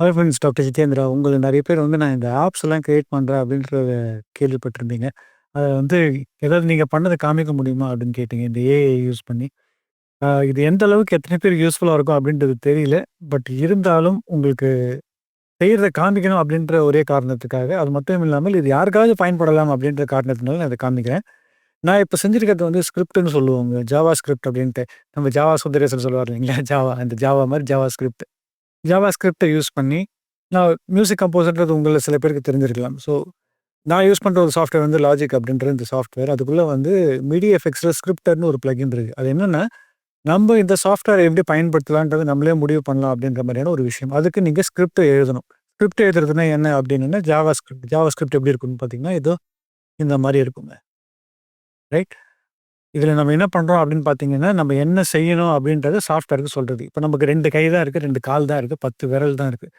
Hi friends doctor Jitendra. உங்களுக்கு நிறைய பேர் வந்து நான் இந்த ஆப்ஸ் எல்லாம் கிரியேட் பண்ணுறேன் அப்படின்றத கேள்விப்பட்டிருந்தீங்க. அதை வந்து ஏதாவது நீங்கள் பண்ணதை காமிக்க முடியுமா? அப்படின்னு கேட்டீங்க. இந்த ஏஐ யூஸ் பண்ணி. இது எந்த அளவுக்கு எத்தனை பேர் யூஸ்ஃபுல்லாக இருக்கும் அப்படின்றது தெரியல. பட் இருந்தாலும் உங்களுக்கு செய்கிறத காமிக்கணும் அப்படின்ற ஒரே காரணத்துக்காக, அது மட்டும் இல்லாமல் இது யாருக்காவது பயன்படலாம் அப்படின்ற காரணத்தினால நான் அதை காமிக்கிறேன். நான் இப்போ செஞ்சுருக்கிறது வந்து ஸ்கிரிப்ட்னு சொல்லுவோங்க. ஜாவா ஸ்கிரிப்ட் அப்படின்ட்டு. நம்ம ஜாவா சுந்தரேசன் சொல்லுவார் இல்லைங்களா? ஜாவா அந்த ஜாவா மாதிரி ஜாவா ஸ்கிரிப்ட். ஜாவா ஸ்கிரிப்டை யூஸ் பண்ணி, நான் மியூசிக் கம்போசர்ன்றது உங்களில் சில பேருக்கு தெரிஞ்சிருக்கலாம். ஸோ, நான் யூஸ் பண்ணுற ஒரு சாஃப்ட்வேர் வந்து லாஜிக் அப்படின்ற இந்த சாஃப்ட்வேர். அதுக்குள்ளே வந்து மிடி எஃபெக்ட்ஸ்ல ஸ்கிரிப்டர்னு ஒரு பிளக்கின் இருக்குது அது என்னென்னா நம்ம இந்த சாஃப்ட்வேர் எப்படி பயன்படுத்தலான்றது நம்மளே முடிவு பண்ணலாம் அப்படின்ற மாதிரியான ஒரு விஷயம். அதுக்கு நீங்கள் ஸ்கிரிப்டை எழுதணும். ஸ்கிரிப்ட் எழுதுறதுனா என்ன அப்படின்னா, ஜாவா ஸ்கிரிப்ட். ஜாவா ஸ்கிரிப்ட் எப்படி இருக்குன்னு பார்த்தீங்கன்னா, ஏதோ இந்த மாதிரி இருக்குங்க. ரைட்? இதில் நம்ம என்ன பண்ணுறோம் அப்படின்னு பார்த்தீங்கன்னா, நம்ம என்ன செய்யணும் அப்படின்றத சாஃப்ட்வேருக்கு சொல்கிறது இப்போ நமக்கு ரெண்டு கை தான் இருக்குது ரெண்டு கால் தான் இருக்குது பத்து விரல் தான் இருக்குது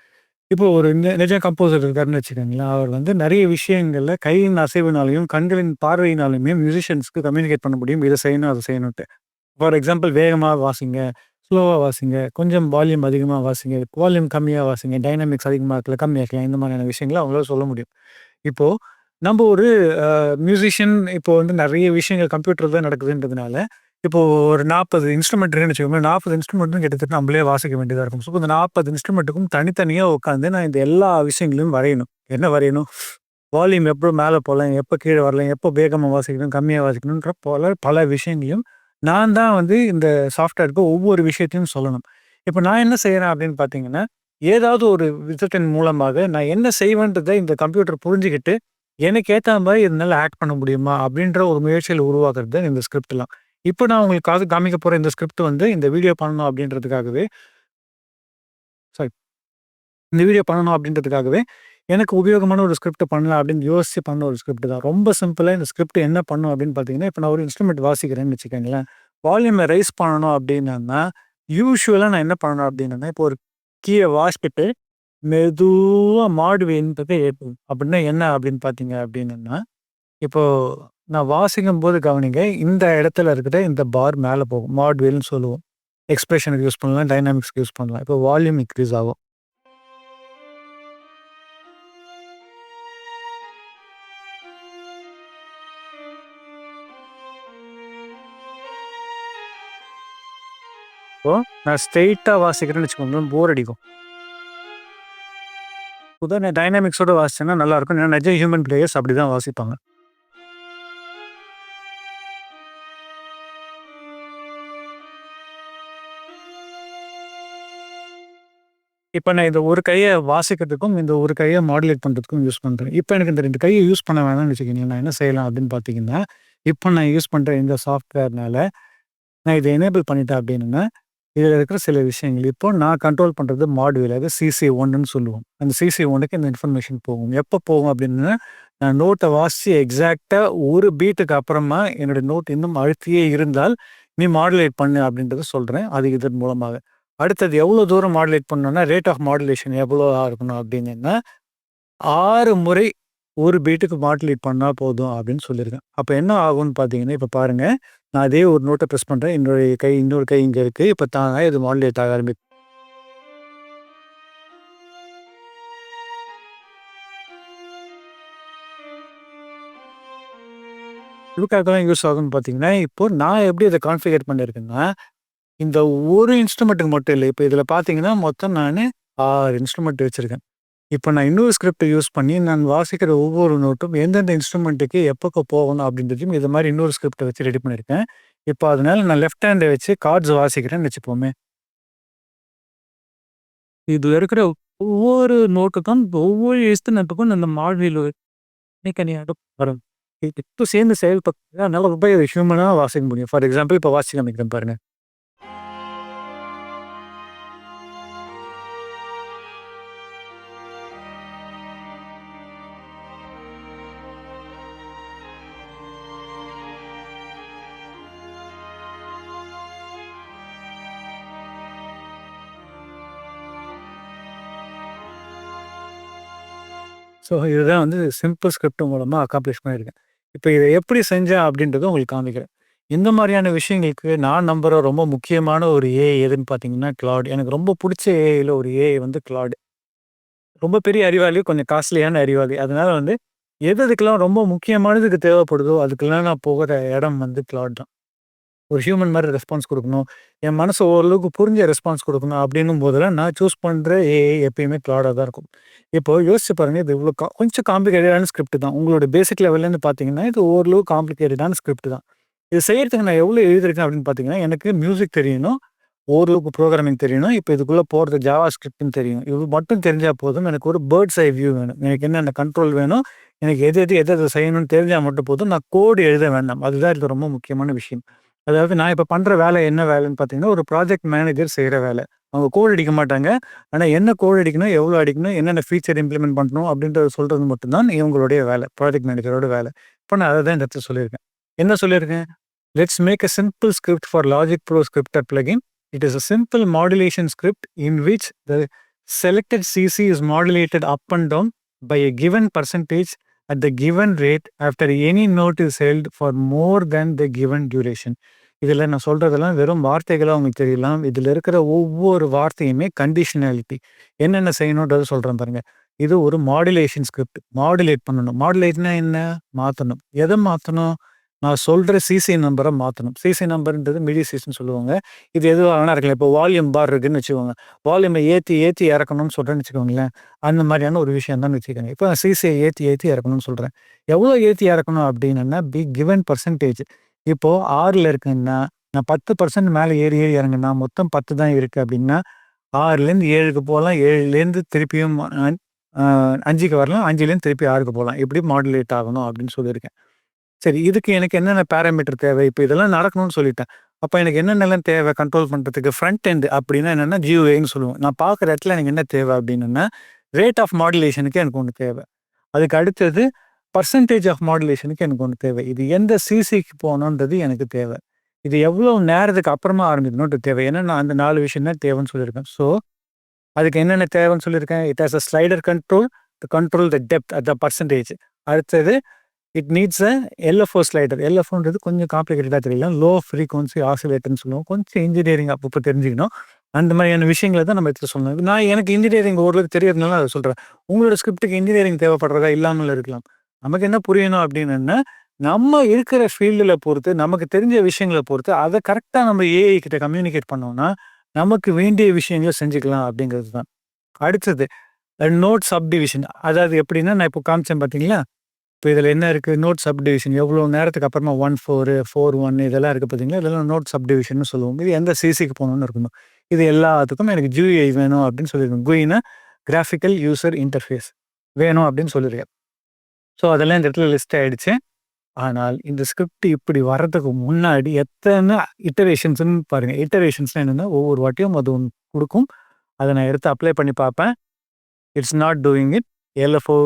இப்போ ஒரு நி நிஜ கம்போசர் இருக்காருன்னு வச்சுக்கோங்களேன். அவர் வந்து நிறைய விஷயங்களில் கையின் அசைவினாலையும் கண்களின் பார்வையினாலையுமே மியூசிஷியன்ஸ்க்கு கம்யூனிகேட் பண்ண முடியும். இதை செய்யணும், அதை செய்யணுன்ட்டு. ஃபார் எக்ஸாம்பிள் வேகமாக வாசிங்க, ஸ்லோவாக வாசிங்க, கொஞ்சம் வால்யூம் அதிகமாக வாசிங்க, வால்யூம் கம்மியாக வாசிங்க, டைனாமிக்ஸ் அதிகமாக இருக்கல கம்மியாக இருக்கலாம் இந்த மாதிரியான விஷயங்களை அவங்களால சொல்ல முடியும். இப்போது நம்ம ஒரு மியூசிஷியன் இப்போ வந்து நிறைய விஷயங்கள் கம்ப்யூட்டர் தான் நடக்குதுன்றதுனால, இப்போ ஒரு 40 இன்ஸ்ட்ருமெண்ட் இருக்குன்னு வச்சுக்கோங்களேன். 40 இன்ஸ்ட்ருமெண்ட்டும் கிட்டத்தட்ட நம்மளே வாசிக்க வேண்டியதாக இருக்கும். ஸோ, இந்த 40 இன்ஸ்ட்ருமெண்ட்டுக்கும் தனித்தனியாக உட்காந்து நான் இந்த எல்லா விஷயங்களையும் வரையணும். என்ன வரையணும்? வால்யூம் எப்போ மேலே போகலாம் எப்போ கீழே வரலாம், எப்போ வேகமாக வாசிக்கணும், கம்மியாக வாசிக்கணுன்ற போல பல விஷயங்களையும் நான் தான் வந்து இந்த சாஃப்ட்வேருக்கு ஒவ்வொரு விஷயத்தையும் சொல்லணும். இப்போ நான் என்ன செய்கிறேன் அப்படின்னு பார்த்தீங்கன்னா, ஏதாவது ஒரு விதத்தின் மூலமாக நான் என்ன செய்வேன்றதை இந்த கம்ப்யூட்டர் புரிஞ்சுக்கிட்டு எனக்கு ஏற்ற மாதிரி இதனால ஆக்ட் பண்ண முடியுமா? அப்படின்ற ஒரு முயற்சியில் உருவாக்குறது தான் இந்த ஸ்கிரிப்ட்லாம். இப்போ நான் உங்களுக்காக காமிக்க போகிற இந்த ஸ்கிரிப்ட் வந்து இந்த வீடியோ பண்ணணும் அப்படின்றதுக்காகவே சாரி. இந்த வீடியோ பண்ணணும் அப்படின்றதுக்காகவே, எனக்கு உபயோகமான ஒரு ஸ்கிரிப்ட் பண்ணலாம் அப்படின்னு யோசிச்சு பண்ண ஒரு ஸ்கிரிப்ட் தான். ரொம்ப சிம்பிளாக இந்த ஸ்கிரிப்ட் என்ன பண்ணும் அப்படின்னு பார்த்தீங்கன்னா, இப்போ நான் ஒரு இன்ஸ்ட்ருமெண்ட் வாசிக்கிறேன்னு வச்சுக்கோங்களேன். வால்யூமை ரைஸ் பண்ணணும் அப்படின்னா யூஷுவலாக நான் என்ன பண்ணணும் அப்படின்னன்னா, இப்போ ஒரு கீயை வாசிச்சுட்டு, மெதுவாக மாடு ஏற்படும் அப்படின்னா என்ன அப்படின்னு பார்த்தீங்க அப்படின்னா இப்போ நான் வாசிக்கும் போது கவனிங்க, இந்த இடத்துல இருக்கிற இந்த பார் மேலே போகும். மாடுவேல்னு சொல்லுவோம். எக்ஸ்பிரஷனுக்கு யூஸ் பண்ணலாம், டைனாமிக்ஸ்க்கு யூஸ் பண்ணலாம். இப்போ வால்யூம் இன்க்ரீஸ் ஆகும். இப்போ நான் ஸ்ட்ரெயிட்டாக வாசிக்கிறேன்னு வச்சுக்கோங்களேன், போர் அடிக்கும். பொதுவா டைனாமிக்ஸோட வாசிச்சேன்னா நல்லாயிருக்கும். ஏன்னா நிஜ ஹியூமன் பிளேயர்ஸ் அப்படிதான் வாசிப்பாங்க. இப்போ நான் இந்த ஒரு கையை வாசிக்கிறதுக்கும், இந்த ஒரு கையை மாடுலேட் பண்ணுறதுக்கும் யூஸ் பண்ணுறேன் இப்போ எனக்கு இந்த ரெண்டு கையை யூஸ் பண்ண வேணாம்னு வச்சுக்கங்களேன். நான் என்ன செய்யலாம் அப்படின்னு பார்த்தீங்கன்னா, இப்போ நான் யூஸ் பண்ணுற இந்த சாஃப்ட்வேர்னால, நான் இதை எனேபிள் பண்ணிட்டேன் அப்படின்னா, இதில் இருக்கிற சில விஷயங்கள் இப்போ நான் கண்ட்ரோல் பண்ணுறது மாடுவேலாக அது சிசி1ன்னு சொல்லுவோம். அந்த சிசி ஒன்றுக்கு இந்த இன்ஃபர்மேஷன் போகும். எப்போ போகும் அப்படின்னு நான் நோட்டை வாசித்து எக்ஸாக்டாக ஒரு பீட்டுக்கு அப்புறமா என்னோட நோட் இன்னும் அழுத்தியே இருந்தால், நீ மாடுலேட் பண்ணு அப்படின்றத சொல்கிறேன் அது இதன் மூலமாக. அடுத்தது எவ்வளோ தூரம் மாடுலேட் பண்ணோன்னா ரேட் ஆஃப் மாடுலேஷன் எவ்வளோ இருக்கணும் அப்படின்னீங்கன்னா, 6 முறை ஒரு பீட்டுக்கு மாடுலேட் பண்ணால் போதும் அப்படின்னு சொல்லியிருக்கேன். அப்போ என்ன ஆகும்னு பார்த்தீங்கன்னா, இப்போ பாருங்கள் நான் அதே ஒரு நோட்டை ப்ரெஸ் பண்ணுறேன் என்னுடைய கை இன்னொரு கை இங்கே இருக்குது இப்போ தாங்க இது மாடுலேட் ஆக ஆரம்பிக்கும். இதுக்காகலாம் யூஸ் ஆகும்னு பார்த்தீங்கன்னா, இப்போ நான் எப்படி அதை கான்ஃபிகர் பண்ணியிருக்கேன்னா, இந்த ஒரு இன்ஸ்ட்ருமெண்ட்டுக்கு மட்டும் இல்லை. இப்போ இதில் பார்த்தீங்கன்னா, மொத்தம் நான் ஆறு இன்ஸ்ட்ருமெண்ட் வச்சுருக்கேன். இப்ப நான் இன்னொரு ஸ்கிரிப்ட் யூஸ் பண்ணி, நான் வாசிக்கிற ஒவ்வொரு நோட்டும் எந்தெந்த இன்ஸ்ட்ருமெண்ட்டுக்கு எப்பப்போ போகணும் அப்படின்றதையும் இது மாரி இன்னொரு ஸ்கிரிப்ட்ட வச்சு ரெடி பண்ணியிருக்கேன். இப்போ அதனால நான் லெஃப்ட் ஹேண்ட வச்சு கார்ட்ஸ் வாசிக்கிறேன்னு வச்சுப்போமே. இதுல இருக்கிற ஒவ்வொரு நோட்டுக்கும், ஒவ்வொரு இன்ஸ்ட்ருமெண்ட்டுக்கும் அந்த மாடுவேல் தனித்தனியாக வரும். இது 2 சேர்ந்து செயல்பட்டு அதனால ரொம்ப ஹியூமனா வாசிக்க முடியும். ஃபார் எக்ஸாம்பிள் இப்ப வாசிச்சு காமிக்கிறேன் பாருங்க. ஸோ, இதுதான் வந்து சிம்பிள் ஸ்கிரிப்ட் மூலமாக அக்காம்ப்ளிஷ் பண்ணியிருக்கேன். இப்போ இதை எப்படி செஞ்சேன் அப்படின்றத உங்களுக்கு காமிக்கிறேன். இந்த மாதிரியான விஷயங்களுக்கு நான் நம்புகிற ரொம்ப முக்கியமான ஒரு ஏஐ எதுன்னு பார்த்தீங்கன்னா, கிளாட். எனக்கு ரொம்ப பிடிச்ச ஏஐயில் ஒரு ஏஐ வந்து கிளாடு ரொம்ப பெரிய அறிவாளி, கொஞ்சம் காஸ்ட்லியான அறிவாளி. அதனால வந்து எது எதுக்கெல்லாம் ரொம்ப முக்கியமானதுக்கு தேவைப்படுதோ, அதுக்கெல்லாம் நான் போகிற இடம் வந்து கிளாட் தான். ஒரு ஹியூமன் மாதிரி ரெஸ்பான்ஸ் கொடுக்கணும் என் மனசு ஓரளவுக்கு புரிஞ்ச ரெஸ்பான்ஸ் கொடுக்கணும் அப்படின்னும் போதெல்லாம், நான் சூஸ் பண்ணுற ஏஐ எப்பயுமே க்ளாடாக தான் இருக்கும். இப்போ யோசிச்சு பாருங்க, இது இவ்வளோ கா கொஞ்சம் காம்ப்ளிகேட்டடான ஸ்கிரிப்ட் தான். உங்களோட பேசிக் லெவல்லேருந்து பார்த்தீங்கன்னா, இது ஓரளவு காம்ப்ளிகேட்டடான ஸ்கிரிப்ட் தான். இது செய்கிறதுக்கு நான் எவ்வளோ எழுதிருக்கேன் அப்படின்னு பார்த்தீங்கன்னா, எனக்கு மியூசிக் தெரியணும். ஓரளவுக்கு ப்ரோக்ராமிங் தெரியணும். இப்போ இதுக்குள்ளே போகிறது ஜாவா ஸ்கிரிப்ட்னு தெரியும். இது மட்டும் தெரிஞ்சால் போதும். எனக்கு ஒரு பேர்ட்ஸ் ஐ வியூ வேணும். எனக்கு என்னென்ன கண்ட்ரோல் வேணும். எனக்கு எது எது எது எது செய்யணும்னு தெரிஞ்சால் மட்டும் போதும். நான் கோடு எழுத வேண்டாம். அதுதான் இது ரொம்ப முக்கியமான விஷயம். அதாவது நான் இப்போ பண்ணுற வேலை என்ன வேலைன்னு பார்த்தீங்கன்னா, ஒரு ப்ராஜெக்ட் மேனேஜர் செய்கிற வேலை. அவங்க கோட் அடிக்க மாட்டாங்க. ஆனால் என்ன கோட் அடிக்கணும், எவ்வளோ அடிக்கணும், என்னென்ன ஃபீச்சர் இம்ப்ளிமெண்ட் பண்ணணும் அப்படின்றத சொல்கிறது மட்டும்தான் இவங்களுடைய வேலை. ப்ராஜெக்ட் மேனேஜரோட வேலை. இப்போ நான் அதை தான் இந்த இடத்துல சொல்லியிருக்கேன். என்ன சொல்லியிருக்கேன்? Let's make a simple script for Logic Pro scripted plugin. It is a simple modulation script in which the selected CC is modulated up and down by a given percentage at the given rate after any note is held for more than the given duration. இதில் நான் சொல்கிறதெல்லாம் வெறும் வார்த்தைகளாக உங்களுக்கு தெரியலாம். இதில் இருக்கிற ஒவ்வொரு வார்த்தையுமே கண்டிஷனாலிட்டி. என்னென்ன செய்யணுன்றது சொல்கிறேன் பாருங்க. இது ஒரு மாடுலேஷன் ஸ்கிரிப்ட். மாடுலேட் பண்ணணும். மாடுலேட்னா என்ன? மாற்றணும் எதை மாற்றணும் நான் சொல்கிற சிசி நம்பரை மாற்றணும் சிசி நம்பர்ன்றது மிடி சிசின்னு சொல்லுவாங்க. இது எதுவாக வேணா இருக்கலாம். இப்போ வால்யூம் பார் இருக்குன்னு வச்சுக்கோங்க. வால்யூமை ஏற்றி ஏற்றி இறக்கணும்னு சொல்கிறேன்னு வச்சுக்கோங்களேன். அந்த மாதிரியான ஒரு விஷயம் தான் வச்சுக்கோங்க. இப்போ நான் சிசியை ஏற்றி ஏற்றி இறக்கணும்னு சொல்கிறேன் எவ்வளோ ஏற்றி இறக்கணும் அப்படின்னா பி கிவன் பர்சன்டேஜ் இப்போது ஆறில் இருக்குன்னா, நான் பத்து பர்சன்ட் மேலே ஏறி ஏறி இறங்குனா, மொத்தம் 10 தான் இருக்குது அப்படின்னா, ஆறுலேருந்து ஏழுக்கு போகலாம் ஏழுலேருந்து திருப்பியும் அஞ்சுக்கு வரலாம். அஞ்சுலேருந்து திருப்பி ஆறுக்கு போகலாம் இப்படி மாடுலேட் ஆகணும் அப்படின்னு சொல்லியிருக்கேன். சரி இதுக்கு எனக்கு என்னென்ன பாராமீட்டர் தேவை? இப்ப இதெல்லாம் நடக்கணும்னு சொல்லிட்டேன். அப்ப எனக்கு என்னென்னலாம் தேவை கண்ட்ரோல் பண்றதுக்கு? ஃப்ரண்ட் எண்ட் அப்படின்னா என்னன்னா, ஜியூஐன்னு சொல்லுவோம். நான் பார்க்குற இடத்துல எனக்கு என்ன தேவை அப்படின்னா ரேட் ஆஃப் மாடுலேஷனுக்கு எனக்கு ஒண்ணு தேவை. அதுக்கு அடுத்தது பெர்சன்டேஜ் ஆஃப் மாடுலேஷனுக்கு எனக்கு ஒண்ணு தேவை. இது எந்த சிசிக்கு போகணுன்றது எனக்கு தேவை. இது எவ்வளோ நேரத்துக்கு அப்புறமா ஆரம்பிக்கணும்ன்றது தேவை. ஏன்னா நான் அந்த 4 விஷயம் தான் தேவைன்னு சொல்லியிருக்கேன். ஸோ, அதுக்கு என்னென்ன தேவைன்னு சொல்லியிருக்கேன். It has a slider control to control the depth at the percentage. அடுத்தது it needs a LFO slider. எல்எஃப்ஓன்றது கொஞ்சம் காம்ப்ளிகேட்டடாக தெரியலாம். லோ ஃப்ரீக்வன்சி ஆசிலேட்டர்னு சொல்லுவோம். கொஞ்சம் இன்ஜினியரிங் அப்பப்போ தெரிஞ்சுக்கணும். அந்த மாதிரியான விஷயங்கள தான் நம்ம எடுத்து சொல்லணும். நான் எனக்கு இன்ஜினியரிங் ஓரளவுக்கு தெரியறதுனால அதை சொல்கிறேன் உங்களோட ஸ்கிரிப்டுக்கு இன்ஜினியரிங் தேவைப்படுறதா இல்லாமல் இருக்கலாம். நமக்கு என்ன புரியணும் அப்படின்னன்னா, நம்ம இருக்கிற ஃபீல்டில் பொறுத்து, நமக்கு தெரிஞ்ச விஷயங்கள பொறுத்து, அதை கரெக்டாக நம்ம ஏஐ கிட்ட கம்யூனிகேட் பண்ணோம்னா, நமக்கு வேண்டிய விஷயங்களை செஞ்சுக்கலாம் அப்படிங்கிறது தான். அடுத்தது நோட் சப்டிவிஷன். அதாவது எப்படின்னா, நான் இப்போ காமிச்சேன் பார்த்தீங்களா? இப்போ இதில் என்ன இருக்குது நோட் சப்டிவிஷன் எவ்வளோ நேரத்துக்கு அப்புறமா 14, 41 இதெல்லாம் இருக்குது பார்த்தீங்களா? இதெல்லாம் நோட் சப்டிவிஷன்னு சொல்லுவோம். இது எந்த சிசிக்கு போகணும்னு இருக்கணும். இது எல்லாத்துக்கும் எனக்கு ஜூஐ வேணும் அப்படின்னு சொல்லியிருக்கேன். குயினா கிராஃபிக்கல் யூசர் இன்டர்ஃபேஸ் வேணும் அப்படின்னு சொல்லியிருக்கேன். ஸோ, அதெல்லாம் இந்த இடத்துல லிஸ்ட் ஆகிடுச்சு ஆனால் இந்த ஸ்கிரிப்ட் இப்படி வர்றதுக்கு முன்னாடி எத்தனை இட்டரேஷன்ஸ்னு பாருங்கள் இட்டரேஷன்ஸ்னா என்னென்னா ஒவ்வொரு வாட்டியும் அது ஒன்று கொடுக்கும் அதை நான் எடுத்து அப்ளை பண்ணி பார்ப்பேன். It's not doing it. LFO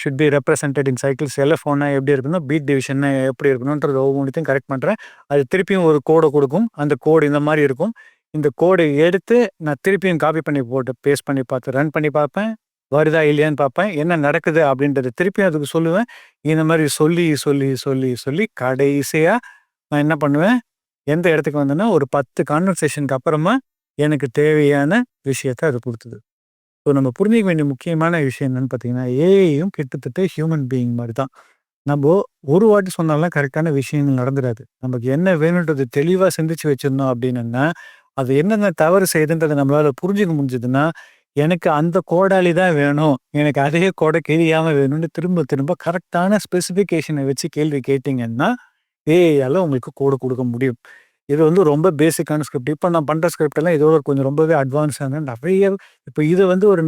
should be represented in cycles. எல்எஃப்ஓன்னா எப்படி இருக்கணும்? பீட் டிவிஷன்னா எப்படி இருக்கணுன்றது ஒவ்வொன்னுத்தையும் கரெக்ட் பண்ணுறேன் அது திருப்பியும் ஒரு கோடை கொடுக்கும் அந்த கோடு இந்த மாதிரி இருக்கும். இந்த கோடை எடுத்து நான் திருப்பியும் காப்பி பண்ணி போட்டு பேஸ்ட் பண்ணி பார்த்து ரன் பண்ணி பார்ப்பேன். வருதா இல்லையான்னு பார்ப்பேன். என்ன நடக்குது அப்படின்றத திருப்பியும் அதுக்கு சொல்லுவேன். இந்த மாதிரி சொல்லி, சொல்லி, சொல்லி, சொல்லி கடைசியாக நான் என்ன பண்ணுவேன்? எந்த இடத்துக்கு வந்தேன்னா, ஒரு 10 கான்வர்சேஷனுக்கு அப்புறமா எனக்கு தேவையான விஷயத்த அது கொடுத்தது ஸோ, நம்ம புரிஞ்சிக்க வேண்டிய முக்கியமான விஷயம் என்னன்னு பார்த்தீங்கன்னா, ஏஐயும் கிட்டத்தட்ட ஹியூமன் பீயிங் மாதிரி தான். நம்ம ஒரு வாட்டி சொன்னாலும் கரெக்டான விஷயங்கள் நடந்துடாது நமக்கு என்ன வேணுன்றது தெளிவாக சிந்திச்சு வச்சிருந்தோம் அப்படின்னா அது என்னென்ன தவறு செய்யுதுன்றதை நம்மளால புரிஞ்சுக்க முடிஞ்சதுன்னா, எனக்கு அந்த கோடாளி தான் வேணும். எனக்கு அதே கோடை கிழியாமல் வேணும்னு திரும்ப திரும்ப கரெக்டான ஸ்பெசிஃபிகேஷனை வச்சு கேள்வி கேட்டிங்கன்னா ஏஐயால் உங்களுக்கு கோடு கொடுக்க முடியும். இது வந்து ரொம்ப பேசிக்கான ஸ்கிரிப்ட். இப்போ நான் பண்ணுற ஸ்கிரிப்ட் எல்லாம் இதோட கொஞ்சம் ரொம்பவே அட்வான்ஸான நிறைய இப்போ இது வந்து ஒரு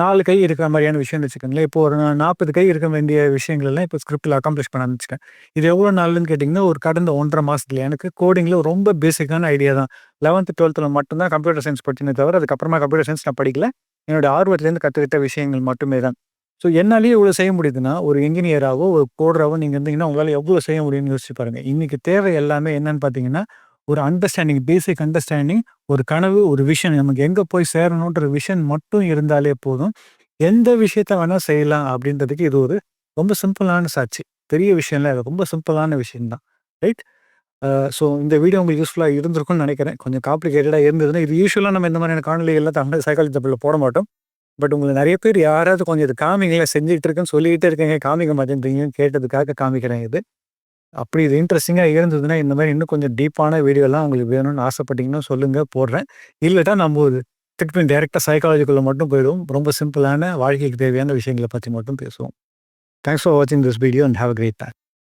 நாலு கை இருக்கிற மாதிரியான விஷயம்னு வச்சுக்கோங்களேன். இப்போ ஒரு 40 கை இருக்க வேண்டிய விஷயங்கள் எல்லாம் இப்போ ஸ்கிரிப்டில் அக்காம்ப்ளிஷ் பண்ண ஆரம்பிச்சிட்டேன் இது எவ்வளோ நாள்னு கேட்டிங்கன்னா ஒரு கடந்த ஒன்றரை மாதத்துல எனக்கு கோடிங்கில் ரொம்ப பேசிக்கான ஐடியா தான். லெவன்த்து டுவெல்த்தில் மட்டும்தான் கம்ப்யூட்டர் சயின்ஸ் படிச்சினே தவிர, அதுக்கப்புறமா கம்ப்யூட்டர் சயின்ஸ் நான் படிக்கல. என்னோட ஆர்வத்திலேருந்து கற்றுக்கிட்ட விஷயங்கள் மட்டுமே தான். ஸோ, என்னாலேயே இவ்வளோ செய்ய முடியுதுன்னா, ஒரு இன்ஜினியராகவோ ஒரு கோடராகவோ நீங்கள் இருந்தீங்கன்னா, உங்களால் எவ்வளோ செய்ய முடியும்னு யோசிச்சு பாருங்கள் இன்றைக்கி தேவை எல்லாமே என்னன்னு பார்த்தீங்கன்னா, ஒரு அண்டர்ஸ்டாண்டிங் பேசிக் அண்டர்ஸ்டாண்டிங், ஒரு கனவு, ஒரு விஷன் நமக்கு எங்கே போய் சேரணுன்ற விஷன் மட்டும் இருந்தாலே போதும். எந்த விஷயத்த வேணால் செய்யலாம் அப்படின்றதுக்கு இது ஒரு ரொம்ப சிம்பிளான சாட்சி. பெரிய விஷயம்லாம் ரொம்ப சிம்பிளான விஷயம்தான் ரைட்? ஸோ, இந்த வீடியோ உங்களுக்கு யூஸ்ஃபுல்லாக இருந்திருக்கும்னு நினைக்கிறேன் கொஞ்சம் காப்ளிகேட்டடாக இருந்ததுன்னா, இது யூஸ்வலாக நம்ம இந்த மாதிரியான காணொலிகள்லாம் தமிழ் சைக்காலஜி தப்பில் போட மாட்டோம். பட் உங்களை நிறைய பேர் யாராவது கொஞ்சம் இது காமிங்களை செஞ்சுட்டு இருக்குன்னு சொல்லிக்கிட்டே இருக்கீங்க, காமிக்க மாட்டேன்றீங்கன்னு கேட்டதுக்காக காமிக்கிறேன் இது. அப்படி இது இன்ட்ரெஸ்டிங்காக இருந்ததுன்னா, இந்த மாதிரி இன்னும் கொஞ்சம் டீப்பான வீடியோலாம் உங்களுக்கு வேணும்னு ஆசைப்பட்டீங்கன்னா சொல்லுங்கள் போடுறேன். இல்லட்டா நம்ம ஒரு திருப்பி டேரெக்டாக சைக்காலஜிக்குள்ள மட்டும் போயிடுவோம். ரொம்ப சிம்பிளான வாழ்க்கைக்கு தேவையான விஷயங்களை பற்றி மட்டும் பேசுவோம். தேங்க்ஸ் ஃபார் வாட்சிங் this video and have a great time.